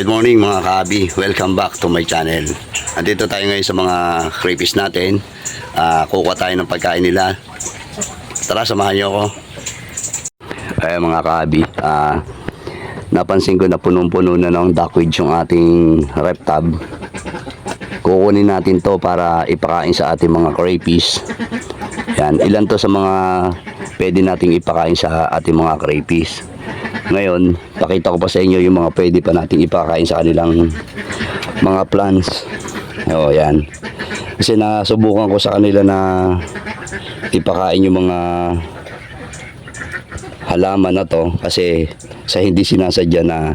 Good morning mga kaabi. Welcome back to my channel. Andito tayo ngayon sa mga crayfish natin. Ah, kukuha tayo ng pagkain nila. Tara, samahan niyo ako. Ay mga kaabi, ah, napansin ko na punong-puno na ng duckweed yung ating reptab. Kukunin natin to para ipakain sa ating mga crayfish. Yan, ilan to sa mga pwede nating ipakain sa ating mga crayfish. Ngayon, pakita ko pa sa inyo yung mga pwede pa nating ipakain sa kanilang mga plants. O, yan. Kasi nasubukan ko sa kanila na ipakain yung mga halaman na to kasi sa hindi sinasadya na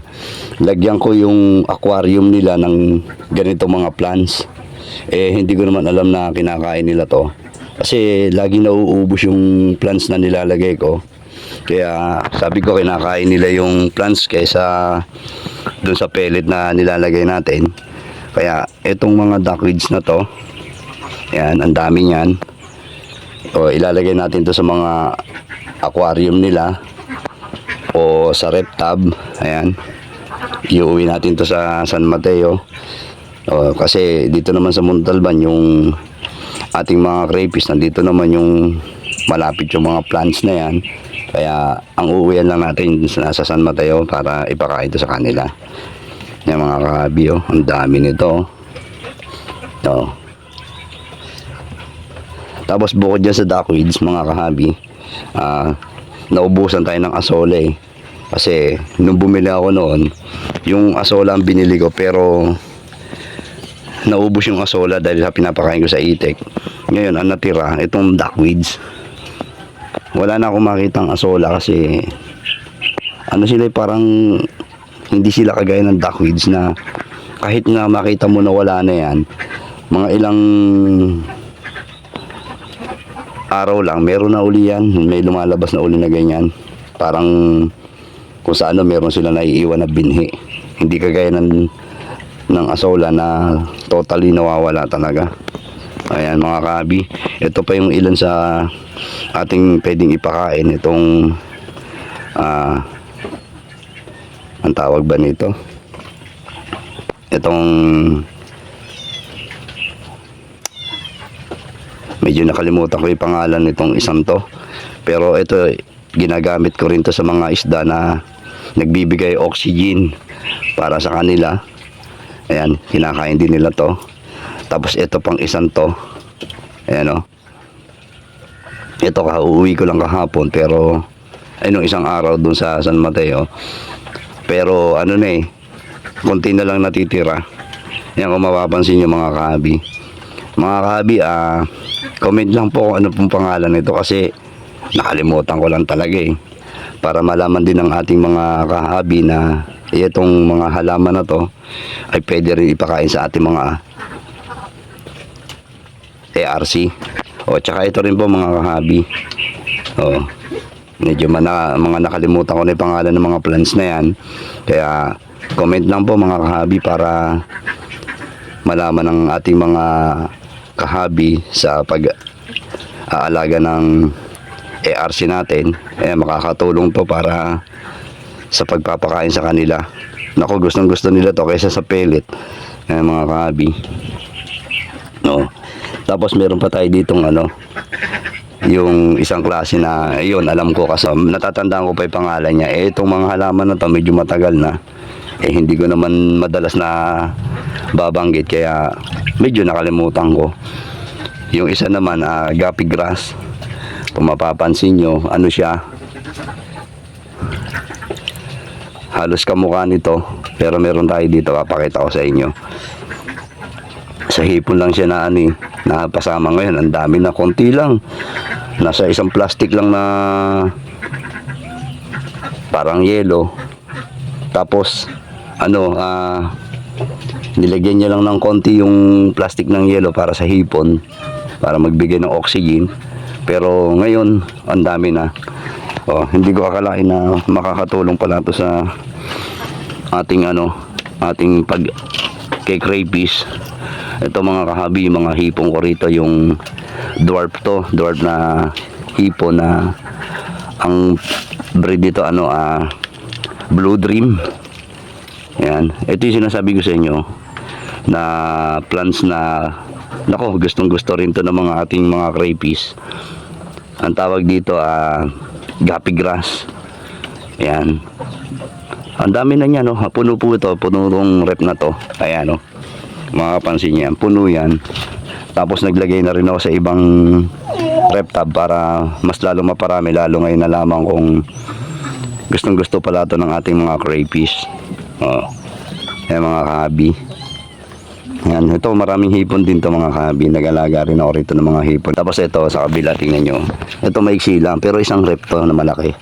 lagyan ko yung aquarium nila ng ganito mga plants eh hindi ko naman alam na kinakain nila to kasi lagi nauubos yung plants na nilalagay ko kaya sabi ko kinakain nila yung plants kaysa dun sa pellet na nilalagay natin. Kaya itong mga duckweeds na to yan ang dami niyan. O ilalagay natin to sa mga aquarium nila o sa reptab ayan. Iuwi natin to sa San Mateo. O, kasi dito naman sa Montalban yung ating mga crayfish nandito naman yung malapit yung mga plants na yan kaya ang uuwian lang natin sa San Mateo para ipakain to sa kanila yung mga kabi oh, ang dami nito oh. Tapos bukod dyan sa duckweeds, mga kahabi, ah, naubusan tayo ng asole. Kasi nung bumili ako noon, yung asola ang binili ko pero naubos yung asola dahil sa pinapakain ko sa itek. Ngayon, ang natira, itong duckweeds. Wala na akong makitang asola kasi ano sila eh, parang hindi sila kagaya ng duckweeds na kahit nga makita mo na wala na yan, mga ilang araw lang, meron na uli yan. May lumalabas na uli na ganyan. Parang kung sa ano, meron sila naiiwan na binhi. Hindi kagaya ng, ng asola na totally nawawala talaga. Ayan mga kabi. Ito pa yung ilan sa ating pwedeng ipakain. Itong ah ang tawag ba nito? Itong medyo nakalimutan ko yung pangalan nitong isang to pero ito ginagamit ko rin to sa mga isda na nagbibigay oxygen para sa kanila ayan kinakain din nila to tapos ito pang isang to. Ayan o ito kauuwi ko lang kahapon pero ay nung isang araw dun sa San Mateo. Pero ano na eh konti na lang natitira. Yan kung mapapansin nyo mga kabi mga kabi ah comment lang po kung ano pong pangalan nito kasi nakalimutan ko lang talaga eh. Para malaman din ng ating mga kahabi na itong mga halaman na to ay pwede rin ipakain sa ating mga ARC o tsaka ito rin po mga kahabi. O medyo mana, mga nakalimutan ko na yung pangalan ng mga plants na yan. Kaya comment lang po mga kahabi para malaman ng ating mga kahabi sa pag aalaga ng ARC natin. Eh makakatulong to para sa pagpapakain sa kanila. Nako gustong gusto nila to kaysa sa pellet. Eh, mga kahabi. No tapos meron pa tayo ditong ano yung isang klase na yun alam ko kasi natatandaan ko pa yung pangalan niya. Eh itong mga halaman na to medyo matagal na. Eh hindi ko naman madalas na babanggit kaya medyo nakalimutan ko. Yung isa naman uh, gapi grass. Kung mapapansin nyo ano siya? Halos kamukha nito pero meron tayo dito papakita ko sa inyo sa hipon lang siya na ano eh, na pasama ngayon. Ang dami na konti lang. Nasa isang plastic lang na parang yelo. Tapos ano ah nilagyan niya lang ng konti yung plastic ng yelo para sa hipon para magbigay ng oxygen. Pero ngayon ang dami na. Oh, hindi ko akalain na makakatulong pala to sa ating ano ating pag kay crayfish ito mga kahabi mga hipon ko rito yung dwarf to dwarf na hipon na ang breed dito ano ah blue dream Ayan. Ito yung sinasabi ko sa inyo na plants na nako gustong gusto rin to ng mga ating mga crayfish. Ang tawag dito ah gapi grass. Ayan. Ang dami na niya no. Puno po ito. Puno rep na to. Ayan no. Makapansin niya. Puno yan. Tapos naglagay na rin ako sa ibang rep tab para mas lalo maparami. Lalo ngayon na lamang kung gustong gusto pala to ng ating mga crayfish. Oh. Ayan mga kahabi. Yan, ito maraming hipon din to mga kahabi. Nag-alaga rin ako rito ng mga hipon. Tapos ito sa kabila, tingnan nyo. Ito maiksi lang, pero isang rep to na malaki.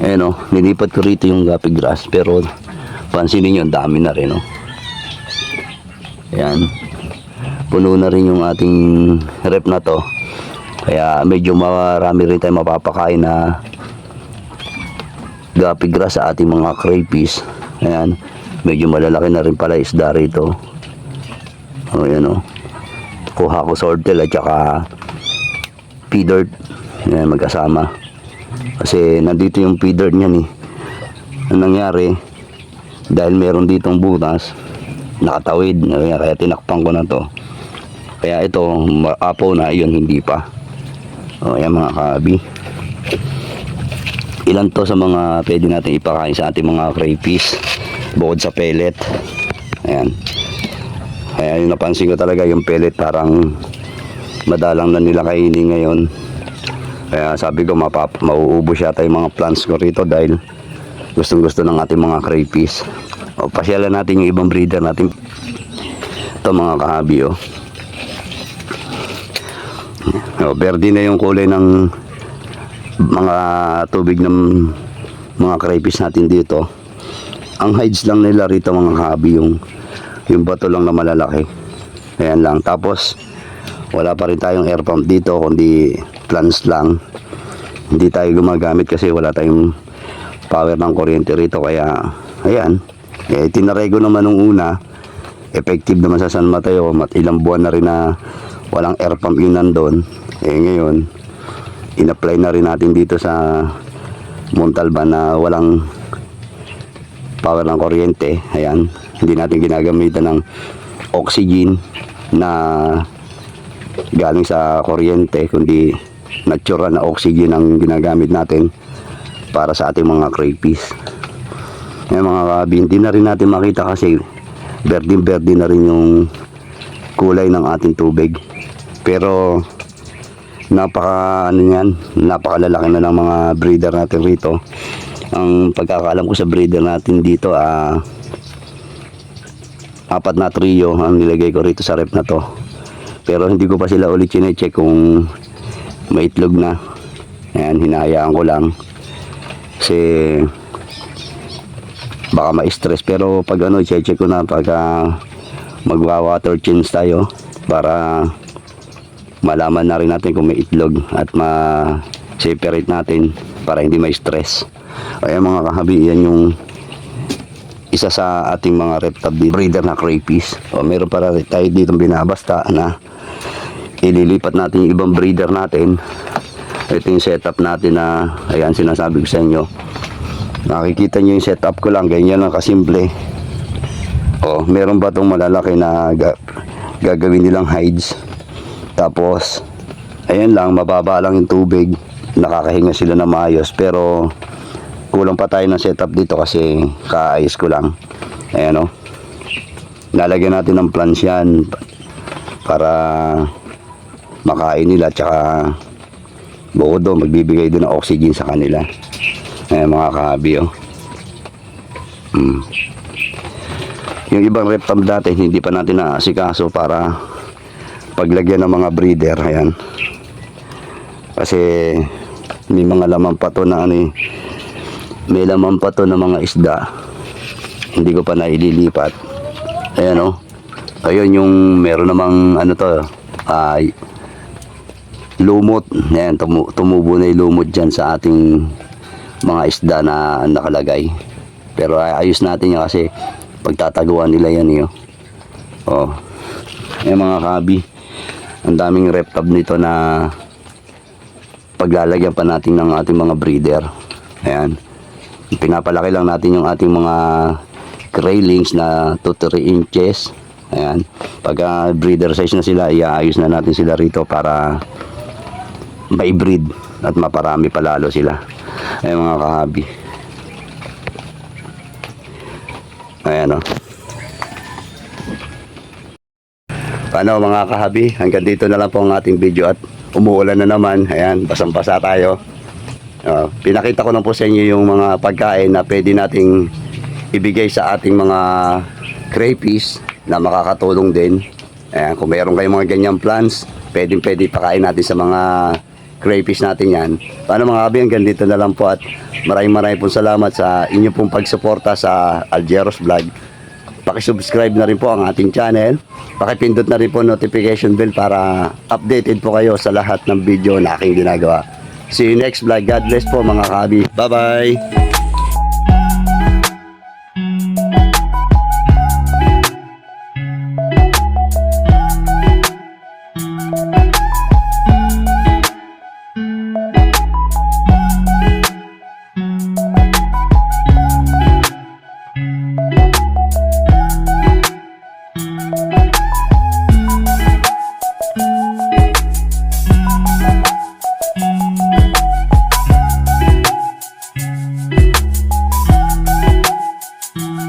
Ayan o, nilipat ko rito yung gapi grass. Pero pansinin nyo, dami na rin o. Ayan. Puno na rin yung ating rep na to. Kaya medyo marami rin tayo mapapakain na gapi grass sa ating mga crayfish. Ayan. Medyo malalaki na rin pala isda rito. O yan o. Kuha ko sortel at saka pea dirt. Yan magkasama. Kasi nandito yung pea dirt niyan eh. Ang nangyari, dahil meron ditong butas, nakatawid. Kaya, tinakpan ko na to. Kaya ito, apo na, yun hindi pa. O yan mga kabi. Ilan to sa mga pwede natin ipakain sa ating mga crayfish bukod sa pellet. Ayan. Kaya yung napansin ko talaga yung pellet parang madalang na nila kainin ngayon. Kaya sabi ko mauubos yata yung mga plants ko rito dahil gustong gusto ng ating mga crayfish. O pasyalan natin yung ibang breeder natin. Ito mga kahabi oh. O, verde na yung kulay ng mga tubig ng mga crayfish natin dito. Ang hides lang nila rito mga kahabi yung yung bato lang na malalaki. Ayan lang. Tapos, wala pa rin tayong air pump dito, kundi plants lang. Hindi tayo gumagamit kasi wala tayong power ng kuryente rito. Kaya, ayan. Eh, tinarego naman nung una. Effective naman sa San Mateo. Mat ilang buwan na rin na walang air pump yun nandun. Eh, ngayon, in-apply na rin natin dito sa Montalban na walang power ng kuryente. Ayan. Hindi natin ginagamitan ng oxygen na galing sa kuryente kundi natural na oxygen ang ginagamit natin para sa ating mga crayfish. Ayan mga kabi, hindi na rin natin makita kasi berding-berde na rin yung kulay ng ating tubig. Pero napaka ano yan, napakalalaki na ng mga breeder natin rito. Ang pagkakaalam ko sa breeder natin dito ah apat na trio ang nilagay ko rito sa rep na to. Pero hindi ko pa sila ulit chinecheck kung may itlog na. Ayan, hinahayaan ko lang. Kasi baka ma-stress. Pero pag ano, check ko na pag ah, magwa-water change tayo para malaman na rin natin kung may itlog at ma-separate natin para hindi ma-stress. Ayan mga kahabi, yan yung isa sa ating mga reptile breeder na crayfish. O meron para tayo dito binabasta na ililipat natin yung ibang breeder natin. Ito yung setup natin na ayan sinasabi ko sa inyo. Nakikita nyo yung setup ko lang, ganyan lang kasimple. O, meron ba itong malalaki na ga- gagawin nilang hides? Tapos, ayan lang, mababa lang yung tubig. Nakakahinga sila na maayos. Pero, kulang pa tayo ng setup dito kasi kaayos ko lang. Ayan o. Lalagyan natin ng plants yan para makain nila tsaka bukod doon magbibigay din ng oxygen sa kanila. Ayan mga kahabi o. Hmm. Yung ibang reptam dati hindi pa natin naasikaso para paglagyan ng mga breeder. Ayan. Kasi may mga laman pa to na ano eh, may laman pa to ng mga isda hindi ko pa naililipat ayan o ayun yung meron namang ano to ay lumot ayan tumu, tumubo na yung lumot dyan sa ating mga isda na nakalagay pero ay, ayos natin yan kasi pagtataguan nila yan yun oh ayan mga kabi ang daming reptab nito na paglalagyan pa natin ng ating mga breeder ayan pinapalaki lang natin yung ating mga railings na 2-3 inches. Ayan. Pag ah, breeder size na sila, iaayos na natin sila rito para may breed at maparami palalo sila. Ayan mga kahabi. Ayan o. Paano mga kahabi? Hanggang dito na lang po ang ating video at umuulan na naman. Ayan, basang-basa tayo. Ah, pinakita ko na po sa inyo yung mga pagkain na pwede nating ibigay sa ating mga crayfish na makakatulong din. Ayan, kung mayroon kayong mga ganyang plans, pwedeng pwede pakain natin sa mga crayfish natin yan. Paano mga kabi, hanggang dito na lang po at maraming maraming pong salamat sa inyo pong pagsuporta sa Aljeros Vlog. Pakisubscribe na rin po ang ating channel. Pakipindot na rin po notification bell para updated po kayo sa lahat ng video na aking ginagawa. See you next vlog. God bless po mga kabi. Bye-bye!